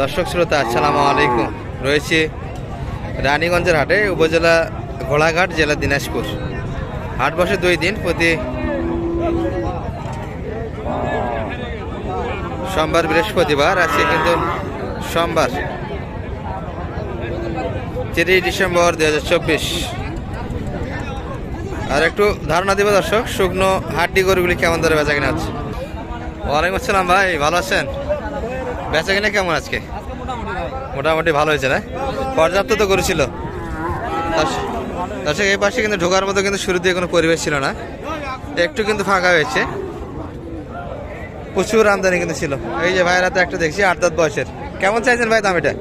দর্শক শ্রোতা, আসসালামু আলাইকুম। রয়েছে রানীগঞ্জের হাটে, উপজেলা ঘোড়াঘাট, জেলা দিনাজপুর। হাট বসে দুই দিন, প্রতি সোমবার, বৃহস্পতিবার আছে কিন্তু সোমবার, তিরিশ ডিসেম্বর দু হাজার চব্বিশ। আর একটু ধারণা দেবে দর্শক, শুকনো হাড্ডি গরুগুলি কেমন ধরে বেচা কিনা হচ্ছে? ওয়ালাইকুম আসসালাম ভাই, ভালো আছেন? বেচা কিনা কেমন আজকে? মোটামুটি ভালো। হয়েছে না? পর্যাপ্ত তো করেছিল। দর্শক এই পাশে কিন্তু ঢোকার মতো কিন্তু শুরু দিয়ে কোনো পরিবেশ ছিল না। একটু কিন্তু ফাঁকা হয়েছে। প্রচুর আমদানি কিন্তু ছিল। এই যে ভাইরা তো একটা দেখছি আট দাঁত বয়সের। কেমন চাইছেন ভাই দাম এটা?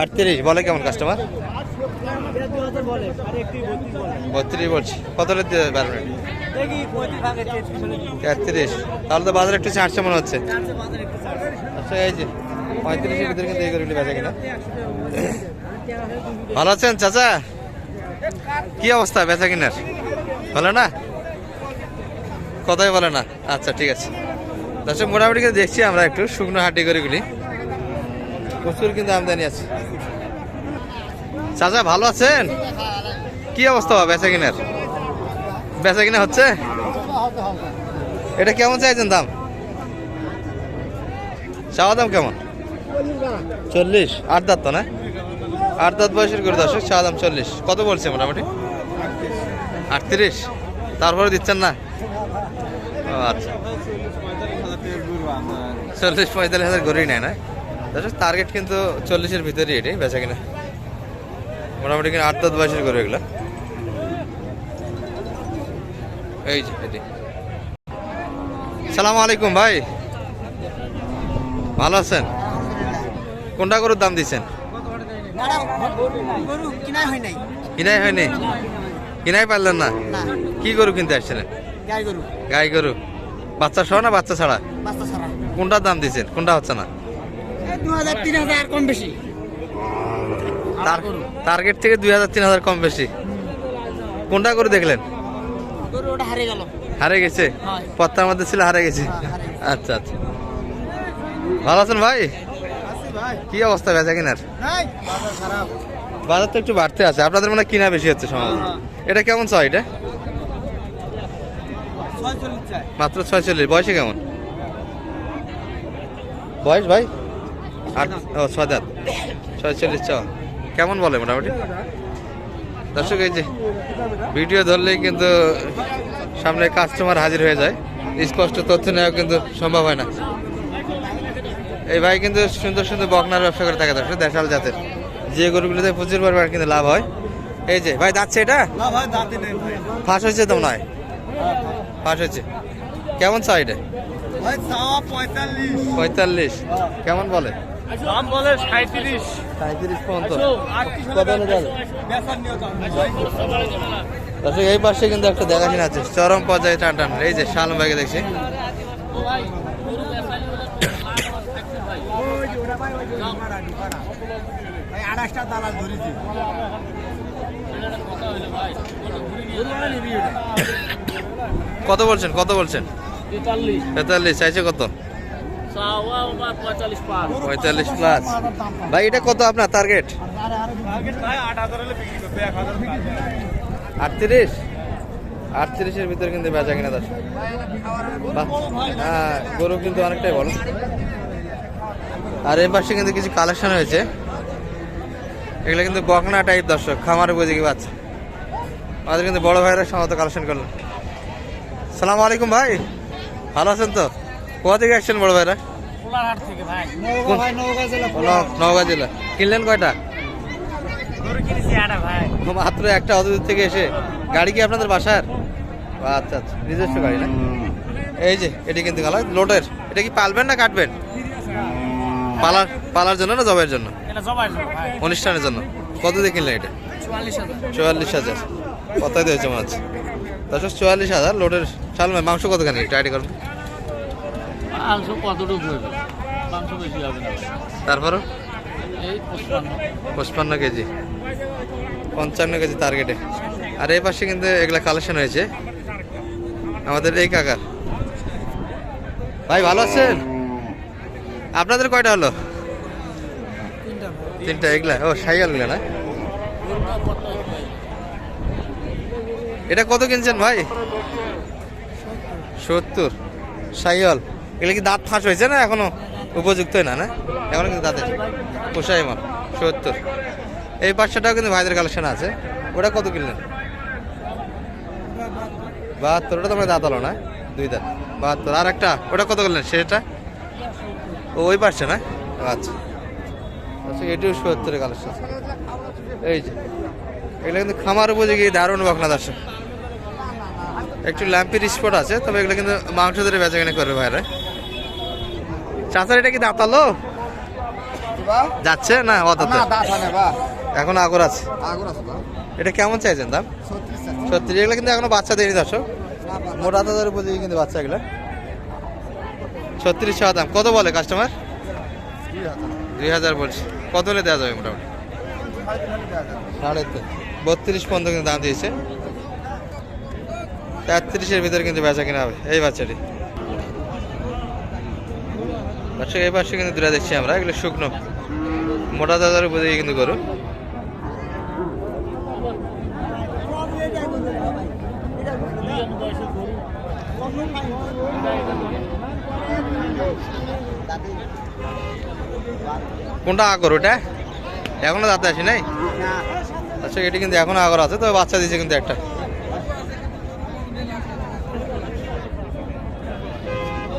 আটত্রিশ বলে কেমন কাস্টমার বত্রিশ বলছি। কত দিতে পারবেন তেত্রিশ তাহলে তো বাজারে একটু ছাড়ছে মনে হচ্ছে। পঁয়ত্রিশের ভিতরে কিন্তু এই বেচা ভালো আছেন চাচা? কি অবস্থা বেচা কিনার? ভালো না? কথাই বলে না। আচ্ছা ঠিক আছে। দর্শক, মোটামুটি কিন্তু দেখছি আমরা একটু শুকনো হাড্ডি গরুগুলি। প্রচুর কিন্তু আমদানি আছে। চাচা, ভালো আছেন? কি অবস্থা বেচা কিনার? বেচা কিনা হচ্ছে? এটা কেমন চাইছেন দাম? চাওয়া দাম কেমন? চল্লিশ। আট দাঁত তো না? আট দাঁত বয়সের করে দর্শক চাওয়া দাম চল্লিশ। কত বলছে মোটামুটি? আটত্রিশ। তারপরে দিচ্ছেন না? আচ্ছা। চল্লিশ পঁয়তাল্লিশ হাজার গড়েই নেয় না? দর্শক টার্গেট কিন্তু চল্লিশের ভিতরেই এটাই বেচা কিনা। মোটামুটি কিনা আট দাঁত বয়সের গরু এগুলো। এই যে এটি সালাম আলাইকুম ভাই। ভালো আছেন? কোনটা গরুর দাম দিচ্ছেন? কিনাই হয়নি কিনাই পারলেন না? কি গরু কিনতে আসছিলেন? গাই গরু। বাচ্চা সহ না বাচ্চা ছাড়া? কোনটার দাম দিচ্ছেন? কোনটা হচ্ছে না? কম বেশি। টার্গেট থেকে দুই হাজার তিন হাজার কম বেশি। কোনটা করে দেখলেন? গরু গেল। হারে গেছে। পত্তার মধ্যে ছিল হারে হ্যাঁ, গেছে। আচ্ছা আচ্ছা। ভালো আছেন ভাই? কি অবস্থা বেচা কিনার? বাজার তো একটু বাড়তে আছে আপনাদের মনে কিনা বেশি হচ্ছে সম্ভবত হ্যাঁ। এটা কেমন চাই এটা? মাত্র ছয়চল্লিশ বয়সে কেমন? বয়স ভাই? আট ও ছয় দাঁত। ছয়চল্লিশ চ। কেমন বলে মোটামুটি? দর্শক এই যে ভিডিও ধরলেই কিন্তু সামনে কাস্টমার হাজির হয়ে যায়। স্পষ্ট তথ্য নেওয়া কিন্তু সম্ভব হয় না। এই ভাই কিন্তু সুন্দর সুন্দর বকনার ব্যবসা করে থাকে দর্শক দেশাল জাতের। যে গরুগুলোতে প্রচুর পরিমাণ কিন্তু লাভ হয়। এই যে ভাই যাচ্ছে এটা? না ভাই দাঁতি নেই ভাই। ফাঁস হয়েছে তো নয় ফাঁস হয়েছে। কেমন চাই এটা? পঁয়তাল্লিশ। কেমন বলে? দাম সাঁত্রিশ সাঁত্রিশ পর্যন্ত। দর্শক এই পাশে কিন্তু একটা দেখাশোনা আছে চরম পর্যায়ে টান টান এই যে শালম ভাইকে দেখছি। ভাই আড়াইশটা দালাল ধরেছি কত বলছেন? কত বলছেন? তেতাল্লিশ। তেতাল্লিশ। চাইছে কত? পঁয়তাল্লিশ প্লাস। ভাই এটা কত আপনার টার্গেট আটত্রিশ? আটত্রিশের ভিতরে কিন্তু বেচা কিনা দশ হ্যাঁ গরু কিন্তু অনেকটাই বড়। আর এই পাশে কিন্তু কিছু কালেকশন হয়েছে। এগুলো কিন্তু বকনা টাইপ দর্শক খামার উপযোগী বাচ্চা। আমাদের কিন্তু বড় ভাইরা সমস্ত কালেকশন করলেন সালাম আলাইকুম ভাই। ভালো আছেন তো? কোথা থেকে আসছেন বড় ভাইরা? নওগাঁ জেলা। কিনলেন কয়টা? মাত্র একটা অত দূর থেকে এসে। গাড়ি কি আপনাদের বাসার? আচ্ছা আচ্ছা। নিজস্ব গাড়ি না? এই যে এটি কিন্তু গেল লোডের। এটা কি পালবেন না কাটবেন? পালার পালার জন্য না জবের জন্য? অনুষ্ঠানের জন্য। কত দিয়ে কিনলেন এটা? চুয়াল্লিশ হাজার। কতই দিয়েছে মনে হচ্ছে দশ চুয়াল্লিশ হাজার লোডের চাল মাংস কতখানি? একটু আইডি করুন মাংস কতটুকু মাংস বেশি হবে না। তারপরও? পঁচপান্ন। পঁচপান্ন কেজি। পঞ্চান্ন কেজি টার্গেটে আর এই পাশে কিন্তু এগুলা কালেকশন হয়েছে। আমাদের এই কাকার। ভাই ভালো আছেন? আপনাদের কয়টা হলো? তিনটা। এগুলা? ও সাইয়ালগুলা না এটা কত কিনছেন ভাই? সত্তর। সাইয়াল এগুলো কি দাঁত ফাঁস হয়েছে না এখনও? উপযুক্ত না না? এখনও কিন্তু দাঁতের পোষাই মাল সত্তর। এই পাঁচশোটাও কিন্তু ভাইদের কালেকশন আছে। ওটা কত কিনলেন? বাহাত্তর। ওটা তো আমরা দাঁত হলো না দুই দাঁত। বাহাত্তর। আর একটা? ওটা কত করলেন সেটা? ওই পাশে না? আচ্ছা। আচ্ছা এটিও সত্তরের কালেকশন এই যে এগুলো কিন্তু খামার উপযোগী দারুণ বকনা দর্শক। একটু ল্যাম্পির স্পট আছে তবে এগুলো কিন্তু মাংস ধরে বেচা কেনা করবে ভাইরা। চাচার এটা কি দাঁতালো? যাচ্ছে না অত এখন আগর আছে। এটা কেমন চাইছেন দাম? সত্যি এগুলো কিন্তু এখনও বাচ্চা দেয়নি দর্শক। মোটা তাদের উপযোগী কিন্তু বাচ্চা এগুলো। ছত্রিশ টাকা দাম। কত বলে কাস্টমার দুই হাজার। বলছি। কত হলে দেওয়া যাবে মোটামুটি? সাড়ে বত্রিশ পর্যন্ত কিন্তু দাম দিয়েছে। তেত্রিশের ভিতরে কিন্তু বেচা কিনা হবে। এই বাচ্চাটি। বাচ্চা এই পাশে কিন্তু দূরে দেখছি আমরা। এগুলো শুকনো। মোটা দাদার উপরে কিন্তু করো কোনটা আগর ওটা এখনও দাঁতে আসি নাই? আচ্ছা এটি কিন্তু এখনও আগর আছে, তবে বাচ্চা দিয়েছে কিন্তু একটা।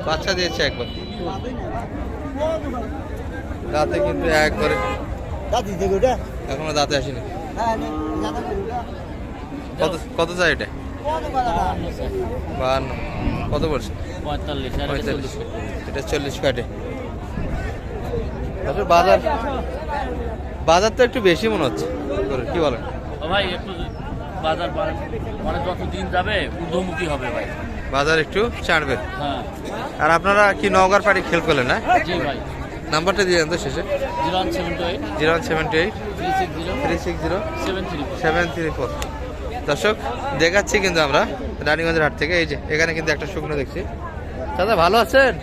বাচ্চা দিয়েছে একবার। দাঁতে কিন্তু একবারে এখনও দাঁতে আসেনি। কত কত চাই এটা বাহান্ন। কত বলছে পঁয়তাল্লিশ এটা চল্লিশ কাটে। তারপর বাজার বাজার তো একটু বেশি মনে হচ্ছে। কি বলেন? ভাই একটু বাজার মানে যত দিন যাবে ঊর্ধ্বমুখী হবে ভাই। বাজার একটু ছাড়বে। হ্যাঁ। আর আপনারা কি নওগাঁর পাড়ি খেল করলেন না? জি ভাই। নাম্বারটা দিয়ে দেন তো শেষে। Zero one seven two eight. Zero one seven two eight. Three six zero. Three six zero. Seven three seven three four. দর্শক, দেখাচ্ছি কিন্তু আমরা রানীগঞ্জের হাট থেকে। এই যে, এখানে কিন্তু একটা শুকনো দেখছি। দাদা, ভালো আছেন?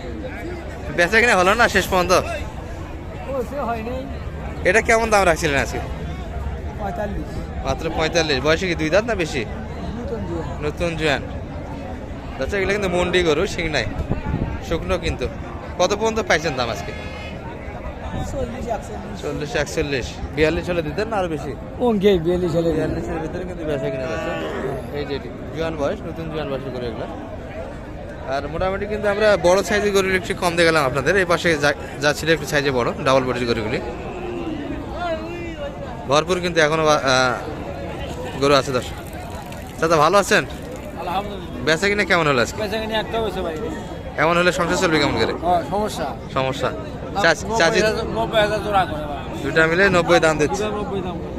বেচা কিনা হলো না শেষ পর্যন্ত? এটা কেমন দাম রাখছিলেন আজকে? মাত্র পঁয়তাল্লিশ। বয়সে কি দুই দাঁত না বেশি? নতুন জোয়ান। আচ্ছা এগুলো কিন্তু মন্ডি গরু, শিং নাই। শুকনো কিন্তু। কত পর্যন্ত পাইছেন দাম আজকে? চল্লিশ একচল্লিশ। বিয়াল্লিশ হলে দিতেন না আরও বেশি? ওকে বিয়াল্লিশ হলে বিয়াল্লিশের ভিতরে কিন্তু বেচা কিনা যাচ্ছে। এই যে জোয়ান বয়স নতুন জোয়ান বয়সে করে এগুলো। আর মোটামুটি কিন্তু আমরা বড় সাইজের গরুগুলো একটু কম দিয়ে গেলাম আপনাদের। এই পাশে যা- যা ছিল একটু সাইজে বড় ডাবল বডির গরুগুলি। ভরপুর কিন্তু এখনও গরু আছে দর্শক। দাদা ভালো আছেন? আলহামদুলিল্লাহ। বেচা কিনা কেমন হলো আজকে? এমন হলে সংসার চলবে কেমন করে? হ্যাঁ, সমস্যা। সমস্যা। দুটা মিলে নব্বই দাম দিচ্ছে।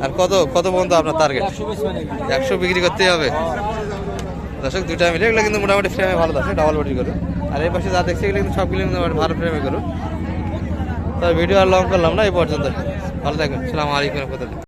আর কত কত পর্যন্ত আপনার টার্গেট একশো বিক্রি করতেই হবে। দর্শক দুটা মিলে এগুলো কিন্তু মোটামুটি ফ্রেমে ভালো আছে ডাবল বডি করো আর এই পাশে যা দেখছি এগুলো কিন্তু সবগুলো কিন্তু ভালো ফ্রেমে করুন তবে ভিডিও আর লং করলাম না এই পর্যন্ত ভালো থাকবেন। সালাম আলাইকুম রহমতুল্লাহ।